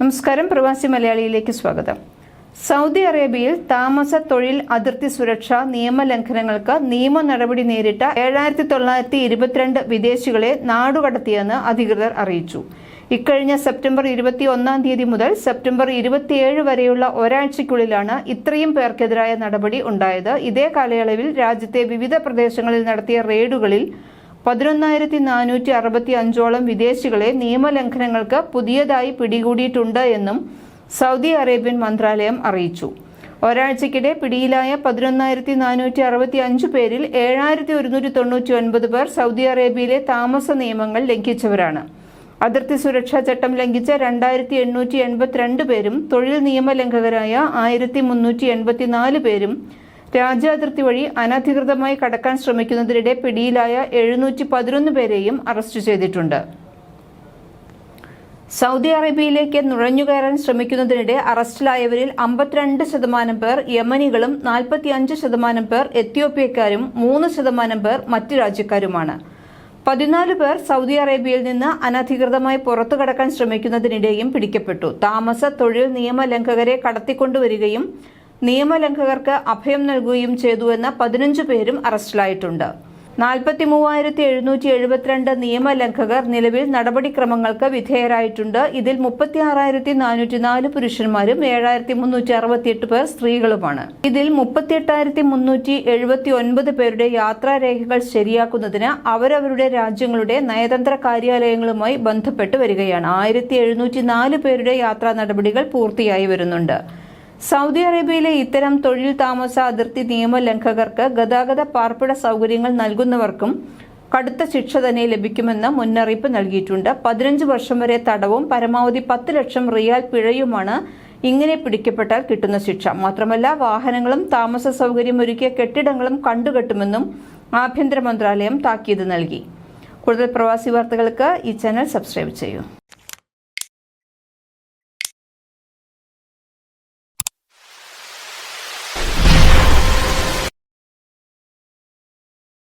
നമസ്കാരം പ്രവാസി മലയാളിയിലേക്ക് സ്വാഗതം. സൗദി അറേബ്യയിൽ താമസ തൊഴിൽ അതിർത്തി സുരക്ഷ നിയമലംഘനങ്ങൾക്ക് നിയമ നടപടി നേരിട്ട ഏഴായിരത്തി തൊള്ളായിരത്തി ഇരുപത്തിരണ്ട് വിദേശികളെ നാടുകടത്തിയെന്ന് അധികൃതർ അറിയിച്ചു. ഇക്കഴിഞ്ഞ സെപ്റ്റംബർ ഇരുപത്തി ഒന്നാം തീയതി മുതൽ സെപ്റ്റംബർ ഇരുപത്തിയേഴ് വരെയുള്ള ഒരാഴ്ചയ്ക്കുള്ളിലാണ് ഇത്രയും പേർക്കെതിരായ നടപടി ഉണ്ടായത്. ഇതേ കാലയളവിൽ രാജ്യത്തെ വിവിധ പ്രദേശങ്ങളിൽ നടത്തിയ റെയ്ഡുകളിൽ പതിനൊന്നായിരത്തി നാനൂറ്റി അറുപത്തി അഞ്ചോളം വിദേശികളെ നിയമലംഘനങ്ങൾക്ക് പുതിയതായി പിടികൂടിയിട്ടുണ്ട് എന്നും സൗദി അറേബ്യൻ മന്ത്രാലയം അറിയിച്ചു. ഒരാഴ്ചക്കിടെ പിടിയിലായ പതിനൊന്നായിരത്തി നാനൂറ്റി അറുപത്തി അഞ്ച് പേരിൽ ഏഴായിരത്തി ഒരുന്നൂറ്റി തൊണ്ണൂറ്റി ഒൻപത് പേർ സൗദി അറേബ്യയിലെ താമസ നിയമങ്ങൾ ലംഘിച്ചവരാണ്. അതിർത്തി സുരക്ഷാ ചട്ടം ലംഘിച്ച രണ്ടായിരത്തി എണ്ണൂറ്റി എൺപത്തിരണ്ട് പേരും തൊഴിൽ നിയമലംഘകരായ ആയിരത്തി മുന്നൂറ്റി എൺപത്തിനാല് പേരും രാജ്യാതിർത്തി വഴി അനധികൃതമായി കടക്കാൻ ശ്രമിക്കുന്നതിനിടെ പിടിയിലായ എഴുന്നൂറ്റി പതിനൊന്ന് പേരെയും അറസ്റ്റ് ചെയ്തിട്ടുണ്ട്. സൗദി അറേബ്യയിലേക്ക് നുഴഞ്ഞുകയറാൻ ശ്രമിക്കുന്നതിനിടെ അറസ്റ്റിലായവരിൽ അമ്പത്തിരണ്ട് ശതമാനം പേർ യമനികളും നാൽപ്പത്തിയഞ്ച് ശതമാനം പേർ എത്യോപ്യക്കാരും മൂന്ന് ശതമാനം പേർ മറ്റ് രാജ്യക്കാരുമാണ്. പതിനാല് പേർ സൗദി അറേബ്യയിൽ നിന്ന് അനധികൃതമായി പുറത്തു കടക്കാൻ ശ്രമിക്കുന്നതിനിടെയും പിടിക്കപ്പെട്ടു. താമസ തൊഴിൽ നിയമ ലംഘകരെ കടത്തിക്കൊണ്ടുവരികയും നിയമലംഘകർക്ക് അഭയം നൽകുകയും ചെയ്തുവെന്ന പതിനഞ്ച് പേരും അറസ്റ്റിലായിട്ടുണ്ട്. നാൽപ്പത്തി മൂവായിരത്തി എഴുന്നൂറ്റി എഴുപത്തിരണ്ട് നിയമലംഘകർ നിലവിൽ നടപടിക്രമങ്ങൾക്ക് വിധേയരായിട്ടുണ്ട്. ഇതിൽ മുപ്പത്തി ആറായിരത്തി നാനൂറ്റി നാല് പുരുഷന്മാരും ഏഴായിരത്തി മുന്നൂറ്റി അറുപത്തിയെട്ട് പേർ സ്ത്രീകളുമാണ്. ഇതിൽ മുപ്പത്തിയെട്ടായിരത്തി മുന്നൂറ്റി എഴുപത്തി ഒൻപത് പേരുടെ യാത്രാരേഖകൾ ശരിയാക്കുന്നതിന് അവരവരുടെ രാജ്യങ്ങളുടെ നയതന്ത്ര കാര്യാലയങ്ങളുമായി ബന്ധപ്പെട്ട് വരികയാണ്. ആയിരത്തി എഴുന്നൂറ്റി നാല് പേരുടെ യാത്രാ നടപടികൾ പൂർത്തിയായി വരുന്നുണ്ട്. സൗദി അറേബ്യയിലെ ഇത്തരം തൊഴിൽ താമസ അതിർത്തി നിയമലംഘകർക്ക് ഗതാഗത പാർപ്പിട സൗകര്യങ്ങൾ നൽകുന്നവർക്കും കടുത്ത ശിക്ഷ തന്നെ ലഭിക്കുമെന്ന് മുന്നറിയിപ്പ് നൽകിയിട്ടുണ്ട്. പതിനഞ്ച് വർഷം വരെ തടവും പരമാവധി പത്ത് ലക്ഷം റിയാൽ പിഴയുമാണ് ഇങ്ങനെ പിടിക്കപ്പെട്ടാൽ കിട്ടുന്ന ശിക്ഷ. മാത്രമല്ല വാഹനങ്ങളും താമസ സൗകര്യം ഒരുക്കിയ കെട്ടിടങ്ങളും കണ്ടുകെട്ടുമെന്നും ആഭ്യന്തര മന്ത്രാലയം താക്കീത് നൽകി. കൂടുതൽ പ്രവാസി വാർത്തകൾക്ക് ഈ ചാനൽ സബ്സ്ക്രൈബ് ചെയ്യൂ.